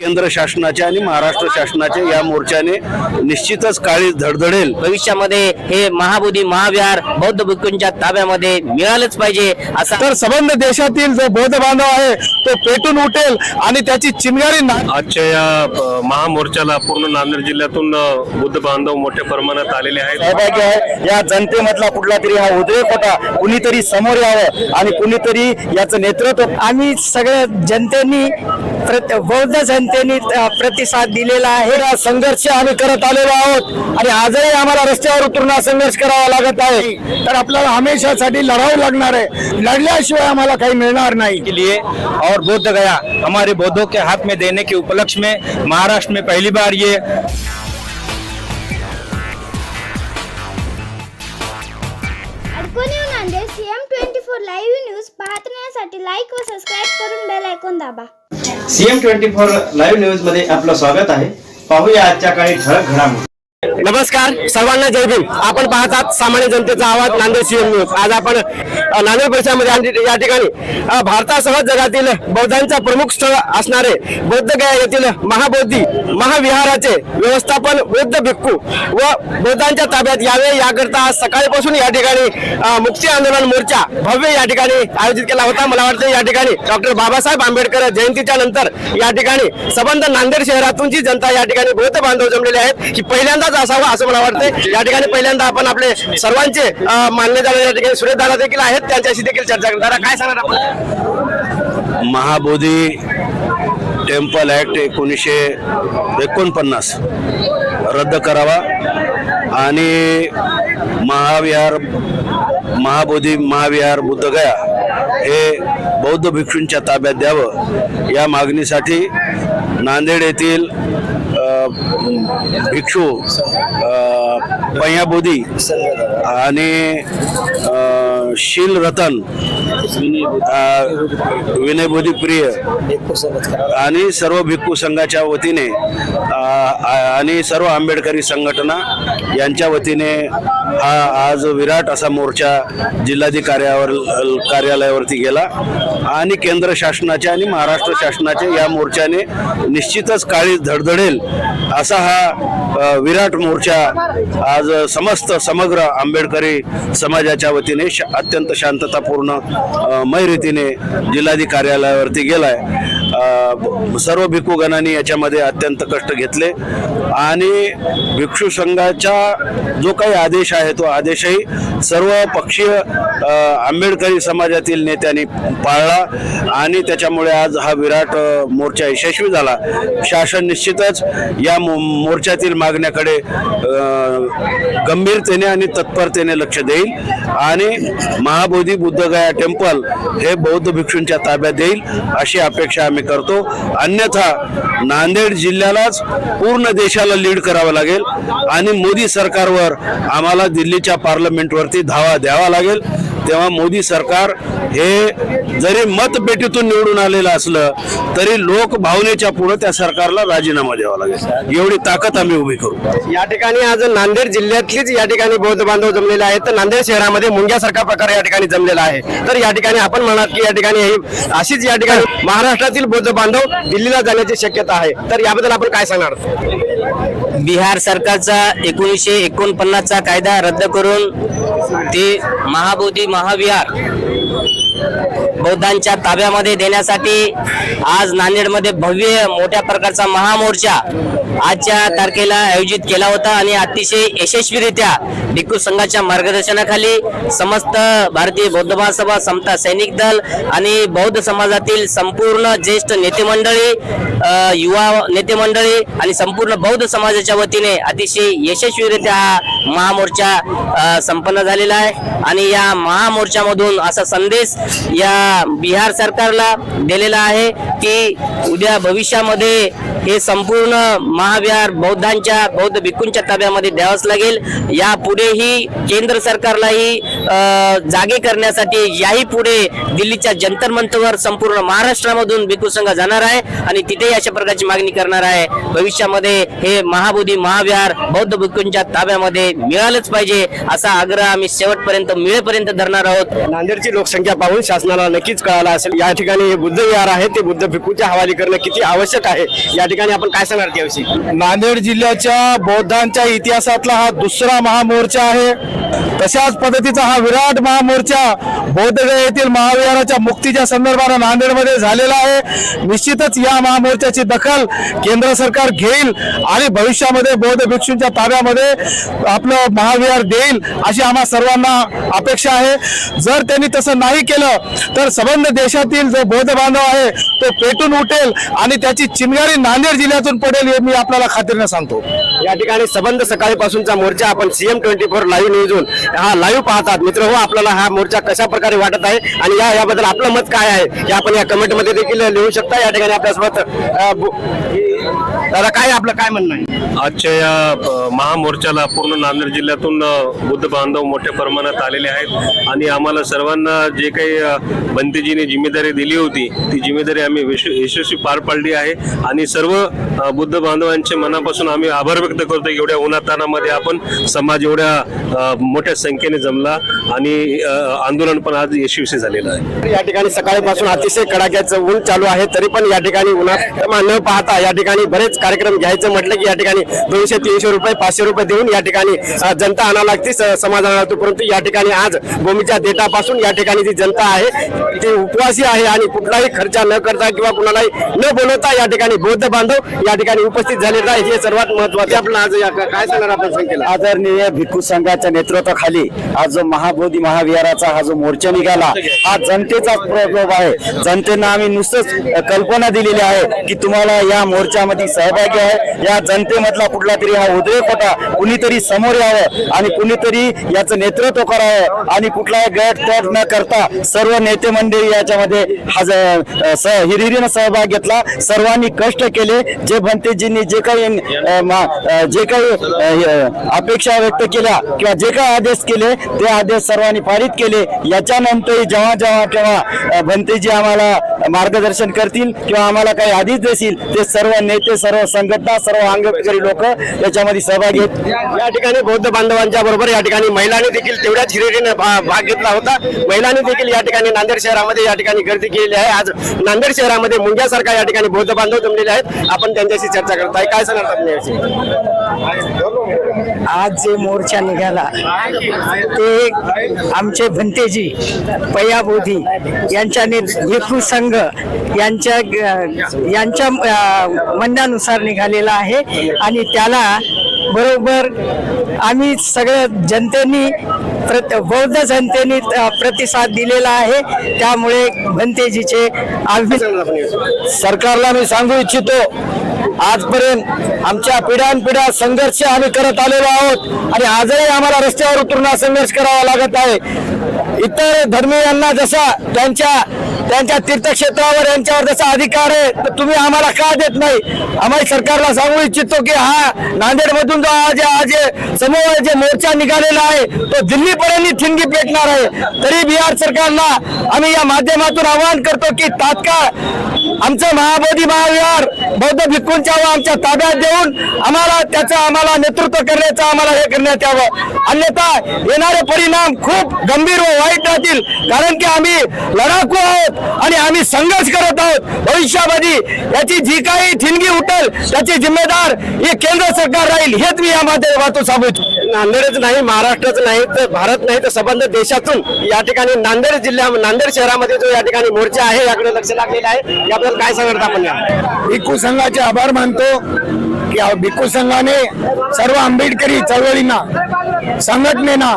केंद्र शासनाच्या आणि महाराष्ट्र शासनाच्या या मोर्चाने निश्चितच काळी धडधडेल. भविष्यामध्ये हे महाबोधी महाविहार बौद्ध भिक्खूंच्या ताब्यामध्ये मिळालंच पाहिजे असा तर संबंध देशातील जो बौद्ध बांधव आहे तो पेटून उठेल आणि त्याची चिंगारी ना आजच्या या महामोर्चाला पूर्ण नांदेड जिल्ह्यातून बुद्ध बांधव मोठ्या प्रमाणात आलेले आहेत. सहभागी आहे. या जनतेमधला कुठला तरी हा उद्रेक होता कुणीतरी समोर यावं आणि कुणीतरी याचं नेतृत्व आम्ही सगळ्या जनतेनी बौद्ध जनतेनी प्रतिसाद दिलेला आहे. संघर्ष आम्ही करत आलेलो आहोत आणि आजही आम्हाला रस्त्यावर उतरून संघर्ष करावा लागत आहे. तर आपल्याला हमेशासाठी लढावं लागणार आहे. लढल्याशिवाय आम्हाला काही मिळणार नाही. के लिए और बोध गया हमारे बौद्धों के हाथ में देने के उपलक्ष्य में महाराष्ट्र में पहली बार ये CM twenty four live news पाहण्यासाठी लाईक व सबस्क्राईब करून बेल ऐकून दाबा. सीएम ट्वेंटी फोर लाईव्ह न्यूजमध्ये आपलं स्वागत आहे. पाहूया आजच्या काही ठळक घडामोडी. नमस्कार सर्वांना जय भीम. आपण पाहतात सामान्य जनतेचा आवाज नांदेड सीएम न्यूज आज आपण नांदेड परिसरामध्ये या ठिकाणी. भारतासह जगातील बौद्धांचा प्रमुख स्थळ असणारे बौद्ध गया येथील महाबोधी महाविहाराचे व्यवस्थापन बौद्ध भिक्खू व बौद्धांच्या ताब्यात यावे याकरता आज सकाळीपासून या ठिकाणी मुक्ती आंदोलन मोर्चा भव्य या ठिकाणी आयोजित केला होता. मला वाटतं या ठिकाणी डॉक्टर बाबासाहेब आंबेडकर जयंतीच्या नंतर या ठिकाणी संबंध नांदेड शहरातून जी जनता या ठिकाणी बौद्ध बांधव जमलेले आहेत ही पहिल्यांदाच असावं असं मला वाटतं या ठिकाणी पहिल्यांदा आपण आपले सर्वांचे मानले जाणारे या ठिकाणी सुरेश दादा देखील आहेत. त्यांच्याशी देखील चर्चा करणार दादा काय सांगणार आपण? महाबोधी टेम्पल ऍक्ट एकोणीसशे एकोणपन्नास रद्द करावा आणि महाविहार महाबोधी महाविहार बुद्धगया हे बौद्ध भिक्षूंच्या ताब्यात द्यावं या मागणीसाठी नांदेड येथील भिक्षू अ, बोधी आणि शील रतन विनयबोधी प्रिय आणि सर्व भिक्खू संघाच्या वतीने आणि सर्व आंबेडकरी संघटना यांच्या वतीने हा आज विराट असा मोर्चा जिल्हाधिकार्यावर कार्यालयावरती गेला. आणि केंद्र शासनाच्या आणि महाराष्ट्र शासनाच्या या मोर्चाने निश्चितच काळी धडधडेल असा हा विराट मोर्चा आज समस्त समग्र आंबेडकरी समाजाच्या वतीने श अत्यंत शांततापूर्ण मैरितीने रीतीने जिल्हाधिकारी कार्यालयावरती गेलाय. सर्व भिक्खूगणांनी याच्यामध्ये अत्यंत कष्ट घेतले. आणि भिक्षू संघाचा जो काही आदेश आहे तो आदेशही सर्व पक्षीय आंबेडकरी समाजातील नेत्यांनी पाळला. आणि त्याच्यामुळे आज हा विराट मोर्चा यशस्वी झाला. शासन निश्चितच या मो- मोर्चातील मागण्याकडे गंभीरतेने आणि तत्परतेने लक्ष देईल. आणि महाबोधी बुद्धगया टेम्पल हे बौद्ध भिक्षूंच्या ताब्यात देईल अशी अपेक्षा आम्ही करतो. अन्यथा नांदेड जिल्ह्यालाच पूर्ण देशाला लीड करावं लागेल आणि मोदी सरकारवर आम्हाला दिल्लीच्या पार्लमेंटवरती धावा द्यावा लागेल. तेव्हा मोदी सरकार हे जरी मतपेटीतून निवडून आलेलं असलं तरी लोक भावनेच्या पुढे त्या सरकारला राजीनामा द्यावा लागेल. एवढी ताकद आम्ही उभी करू. या ठिकाणी आज नांदेड जिल्ह्यातलीच या ठिकाणी बौद्ध बांधव जमलेले आहेत. तर नांदेड शहरामध्ये मुंग्यासारखा प्रकार या ठिकाणी जमलेला आहे. तर या ठिकाणी आपण म्हणाल की या ठिकाणी ही अशीच या ठिकाणी महाराष्ट्रातील बौद्ध बांधव दिल्लीला जाण्याची शक्यता आहे. तर याबद्दल आपण काय सांगणार? बिहार सरकारचा एकोणीसशे एकोणपन्नासचा कायदा रद्द करून ते महाबोधी महाविहार Yeah. बौद्धांच्या ताब्यामध्ये देण्यासाठी आज नांदेडमध्ये भव्य मोठ्या प्रकारचा महामोर्चा आजच्या तारखेला आयोजित केला होता आणि अतिशय यशस्वीरित्या भिक्खू संघाच्या मार्गदर्शनाखाली समस्त भारतीय बौद्ध महासभा समता सैनिक दल आणि बौद्ध समाजातील संपूर्ण ज्येष्ठ नेते मंडळी युवा नेते मंडळी आणि संपूर्ण बौद्ध समाजाच्या वतीने अतिशय यशस्वीरित्या हा महामोर्चा संपन्न झालेला आहे. आणि या महामोर्चामधून असा संदेश या बिहार सरकारला दिलेला आहे की उद्या भविष्यामध्ये हे संपूर्ण महाविहार बौद्धांच्या बौद्ध भिक्खूंच्या ताब्यामध्ये द्यावंच लागेल. यापुढेही केंद्र सरकारलाही जागे करण्यासाठी याही पुढे दिल्लीच्या जंतर मंतवर संपूर्ण महाराष्ट्रामधून भिक्खू संघ जाणार आहे आणि तिथेही अशा प्रकारची मागणी करणार आहे. भविष्यामध्ये हे महाबोधी महाविहार बौद्ध भिक्खूंच्या ताब्यामध्ये मिळालंच पाहिजे असा आग्रह आम्ही शेवटपर्यंत मिळेपर्यंत धरणार आहोत. नांदेडची लोकसंख्या पाहून शासनाला नक्कीच कळालं असेल. या ठिकाणी हे बुद्ध विहार आहे. ते बुद्ध भिक्खूच्या हवाली करणं किती आवश्यक आहे या ठिकाणी आपण काय सांगणार त्याविषयी? नांदेड जिल्ह्याच्या बौद्धांच्या इतिहासातला हा दुसरा महामोर्चा आहे. तशाच पद्धतीचा हा विराट महामोर्चा बौद्धगया येथील महाविहाराच्या मुक्तीच्या संदर्भानं नांदेडमध्ये झालेला आहे. निश्चितच या महामोर्चाची दखल केंद्र सरकार घेईल आणि भविष्यामध्ये बौद्ध भिक्षूंच्या ताब्यामध्ये आपलं महाविहार देईल अशी आम्हा सर्वांना अपेक्षा आहे. जर त्यांनी तसं नाही केलं तर संबंध देशातील जो बौद्ध बांधव आहे तो पेटून उठेल आणि त्याची चिनगारी नांदेड जिल्ह्यातून पडेल हे मी आपल्याला खात्रीने सांगतो. या ठिकाणी सबंध सकाळीपासूनचा मोर्चा आपण सीएम ट्वेंटी फोर लाईव्ह न्यूजून हा लाईव्ह पाहतात. मित्र हो आपल्याला हा मोर्चा कशा प्रकारे वाटत आहे आणि या याबद्दल आपलं मत काय आहे हे आपण या कमेंटमध्ये देखील लिहू शकता. या ठिकाणी आपल्यासोबत दादा काय आपलं काय म्हणणं आहे? आजच्या या महामोर्चाला पूर्ण नांदेड जिल्ह्यातून बुद्ध बांधव मोठ्या प्रमाणात आलेले आहेत. आणि आम्हाला सर्वांना जे काही अ, बंतेजीने जिम्मेदारी दिली होती ती जिम्मेदारी आम्ही यशस्वी पार पाडली आहे. आणि सर्व बुद्ध बांधवांचे मनापासून आम्ही आभार व्यक्त करतो की एवढ्या उन्हातानामध्ये आपण समाज एवढ्या मोठ्या संख्येने जमला. आणि आंदोलन पण आज यशस्वी झालेलं आहे. या ठिकाणी सकाळीपासून अतिशय कडाक्याचं ऊन चालू आहे. तरी पण या ठिकाणी उन्हात न पाहता या ठिकाणी बरेच कार्यक्रम घ्यायचं म्हटलं की या ठिकाणी दोनशे तीनशे रुपये पाचशे रुपये देऊन या ठिकाणी जनता आणावं लागते समाज आणावं लागतो परंतु या ठिकाणी आज भूमीच्या देठापासून या ठिकाणी जी जनता आहे ती उपवासी आहे आणि कुठलाही खर्च न करता किंवा कुणालाही न बोलवता या ठिकाणी बौद्ध बांधव या ठिकाणी उपस्थित झालेला आहे हे सर्वात महत्त्वाचे आपण आज या- काय सांगणार आपण संख्येला आदरणीय भिक्खू संघाच्या नेतृत्वाखाली आज जो महाबोधी महाविहाराचा हा जो मोर्चा निघाला हा जनतेचा प्रभाव आहे. जनतेनं आम्ही नुसतंच कल्पना दिलेली आहे की तुम्हाला या मोर्चामध्ये सहभागी आहे. या जनतेमधला कुठला तरी हा उद्रेक होता कुणीतरी समोर यावं आणि कुणीतरी याचं नेतृत्व करावं आणि कुठलाही गट तट न करता सर्व नेते मंडळी याच्यामध्ये हिरिरीनं सहभाग घेतला. सर्वांनी कष्ट केले. जे भंतेजींनी जे काही जे काही अपेक्षा व्यक्त केल्या किंवा जे काही आदेश केले ते आदेश सर्वांनी पारित केले. याच्यानंतर जेव्हा जेव्हा केव्हा भंतेजी आम्हाला मार्गदर्शन करतील किंवा आम्हाला काही आदेश देतील ते सर्व नेते सर्व संघटना सर्व अंगकरी लोक याच्यामध्ये सहभागी आहेत. या ठिकाणी बौद्ध बांधवांच्या बरोबर या ठिकाणी महिलांनी देखील तेवढ्याच हिरिरीने भाग घेतला होता. महिलांनी देखील या ठिकाणी नांदेड शहरामध्ये या ठिकाणी गर्दी केलेली आहे. आज नांदेड शहरामध्ये मुंग्यासारखा या ठिकाणी बौद्ध बांधव जमलेले आहेत. आपण त्यांच्याशी चर्चा करत आहे काय सांगणार आपण याविषयी? आज जे मोर्चा निघाला ते आमचे भंतेजी पयाबोधी यांच्या ने- भिक्खू संघ यांच्या यांच्या म्हणण्यानुसार निघालेला आहे. आणि त्याला बरोबर आम्ही सगळं जनतेनी प्रत बौद्ध जनतेनी प्रतिसाद दिलेला आहे. त्यामुळे भंतेजीचे आम्ही सरकारला मी सांगू इच्छितो आजपर्यंत आमच्या पिढ्यानपिढ्या संघर्ष आम्ही करत आलेलो आहोत आणि आजही आम्हाला रस्त्यावर उतरून संघर्ष करावा लागत आहे. इतर धर्मीयांना जसा त्यांच्या त्यांच्या तीर्थक्षेत्रावर यांच्यावर जसा अधिकार आहे तर तुम्ही आम्हाला का देत नाही? आम्हाला सरकारला सांगू इच्छितो की हा नांदेडमधून जो आज आज समूह जे मोर्चा निघालेला आहे तो दिल्लीपर्यंत ठिणगी पेटणार आहे. तरी बिहार सरकारला आम्ही या माध्यमातून आवाहन करतो की तात्काळ आमचं महाबोधी महाविहार बौद्ध भिक्खूंच्या व आमच्या ताब्यात देऊन आम्हाला त्याचं आम्हाला नेतृत्व करण्याचं आम्हाला हे करण्यात यावं. अन्यथा येणारे परिणाम खूप गंभीर व वाईट राहतील. कारण की आम्ही लढाकू आहोत आणि आम्ही संघर्ष करत आहोत. भविष्यामध्ये याची जी काही ठिणगी उठेल त्याची जिम्मेदार हे केंद्र सरकार राहील हेच मी या माध्यमातून सांगू नांदेडच नाही महाराष्ट्रच नाही तर भारत नाही तर संबंध देशातून या ठिकाणी नांदेड जिल्ह्या नांदेड शहरामध्ये जो या ठिकाणी मोर्चा आहे याकडे लक्ष लागलेलं आहे. याबद्दल काय सांगत आपण या? भिक्खू संघाचे आभार मानतो की भिक्खू संघाने सर्व आंबेडकरी चळवळींना संघटनेना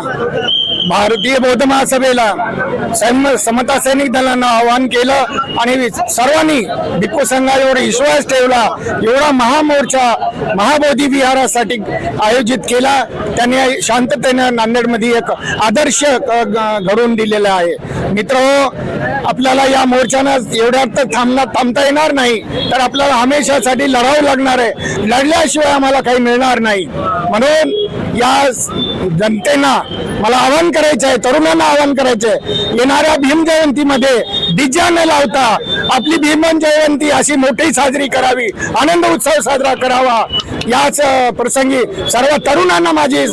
भारतीय बौद्ध महासभेला सैम- समता सैनिक दलांना आवाहन केलं आणि सर्वांनी भिक्खू संघावर विश्वास ठेवला. एवढा महामोर्चा महाबोधी विहारासाठी आयोजित केला. त्यांनी शांततेनं नांदेडमध्ये एक आदर्श घडवून दिलेला आहे. मित्र आपल्याला या मोर्चानं एवढ्यात तर थांबणार थांबता येणार नाही. तर आपल्याला हमेशासाठी लढावं लागणार आहे. लढल्याशिवाय आम्हाला काही मिळणार नाही. म्हणून या जनतेना मला आवाहन करायचं आहे तरुणांना आवाहन करायचं आहे. येणाऱ्या भीम जयंतीमध्ये न लावता आपली भीमन जयंती अशी मोठी साजरी करावी. आनंद उत्सव साजरा करावा. याच प्रसंगी सर्व तरुणांना माझी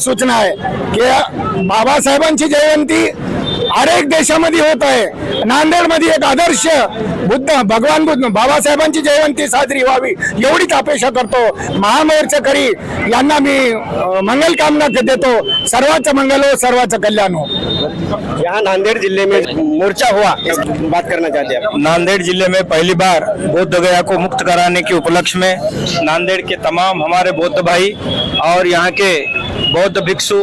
सूचना आहे. की बाबासाहेबांची जयंती अनेक देशामध्ये होत आहे. नांदेडमध्ये एक आदर्श बुद्ध भगवान बुद्ध बाबासाहेबांची जयंती साजरी व्हावी एवढीच अपेक्षा करतो. महामोर्चकरी यांना मी मंगल कामना देतो. सर्वांचं मंगल हो सर्वांचं कल्याण हो. यहाँ नांदेड़ ज़िले में मोर्चा हुआ बात करना चाहते हैं नांदेड़ ज़िले में पहली बार बौद्ध गया को मुक्त कराने के उपलक्ष्य में नांदेड़ के तमाम हमारे बौद्ध भाई और यहाँ के बौद्ध भिक्षु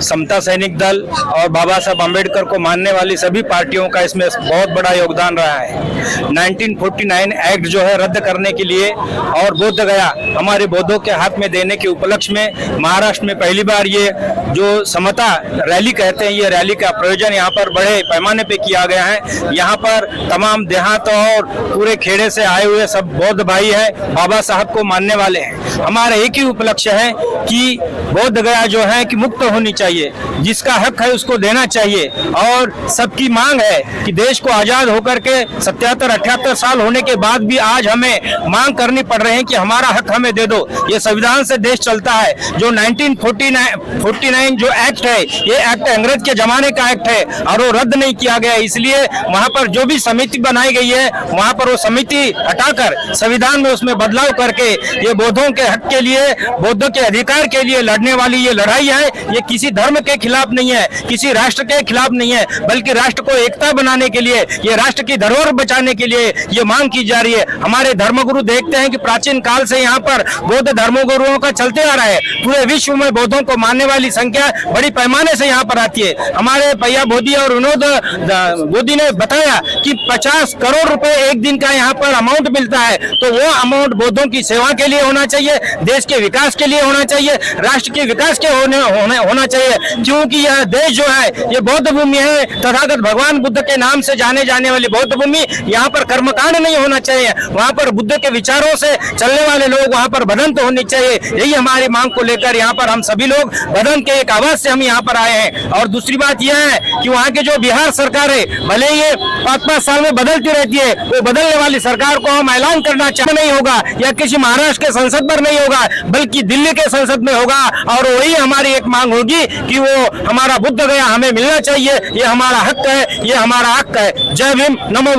समता सैनिक दल और बाबा साहब अंबेडकर को मानने वाली सभी पार्टियों का इसमें बहुत बड़ा योगदान रहा है। 1949 एक्ट जो है रद्द करने के लिए और बोध गया हमारे बौद्धों के हाथ में देने के उपलक्ष्य में महाराष्ट्र में पहली बार ये जो समता रैली कहते हैं, ये रैली का प्रयोजन यहाँ पर बड़े पैमाने पे किया गया है। यहाँ पर तमाम देहात और पूरे खेड़े से आए हुए सब बौद्ध भाई है, बाबा साहब को मानने वाले हैं। हमारा एक ही उपलक्ष्य है कि बौद्ध गया जो है कि मुक्त होनी चाहिए, जिसका हक है उसको देना चाहिए। और सबकी मांग है कि देश को आज़ाद होकर के सत्याहत्तर अठहत्तर साल होने के बाद भी आज हमें मांग करनी पड़ रही है कि हमारा हक हमें दे दो। ये संविधान से देश चलता है। जो 1949 49 जो एक्ट है, ये एक्ट अंग्रेज़ के जमाने का एक्ट है और वो रद्द नहीं किया गया। इसलिए वहाँ पर जो भी समिति बनाई गई है, वहाँ पर वो समिति हटाकर संविधान में उसमें बदलाव करके ये बौद्धों के हक के लिए, बौद्धों के अधिकार के लिए लड़ने वाली ये लड़ाई है, ये किसी धर्म के खिलाफ नहीं है, किसी राष्ट्र के खिलाफ नहीं है, बल्कि राष्ट्र को एकता बनाने के लिए, ये राष्ट्र की धरोहर बचाने के लिए ये मांग की जा रही है। हमारे धर्मगुरु देखते हैं कि प्राचीन काल से यहाँ पर बौद्ध धर्मगुरुओं का चलते आ रहा है। पूरे विश्व में बौद्धों को मानने वाली संख्या बड़ी पैमाने से यहाँ पर आती है। हमारे भैया बोधी और विनोद मोदी ने बताया कि 50 करोड़ रुपए एक दिन का यहाँ पर अमाउंट मिलता है। तो वो अमाउंट बौद्धों की सेवा के लिए होना चाहिए, देश के विकास के लिए होना चाहिए, राष्ट्र के विकास के होने होने, होना चाहिए। क्योंकि यह देश जो है, ये बौद्ध भूमि है, तथागत भगवान बुद्ध के नाम से जाने जाने वाली बौद्ध भूमि यहाँ पर कर्मकांड नहीं होना चाहिए। वहाँ पर बुद्ध के विचारों से चलने वाले लोग वहाँ पर बदंत होनी चाहिए। यही हमारी मांग को लेकर यहाँ पर हम सभी लोग बदन के एक आवाज़ से हम यहाँ पर आए हैं। और दूसरी बात यह है कि वहाँ के जो बिहार सरकार है, भले ये पाँच पाँच साल में बदलती रहती है, वो बदलने वाली सरकार को हम ऐलान करना चाह नहीं होगा, या किसी महाराष्ट्र के संसद पर नहीं होगा, बल्कि दिल्ली के संसद में होगा। और वही हमारी एक मांग होगी कि वो हमारा बुद्ध गया हमें मिलना चाहिए। ये हमारा हक है ये हमारा हक है। जय भीम नमो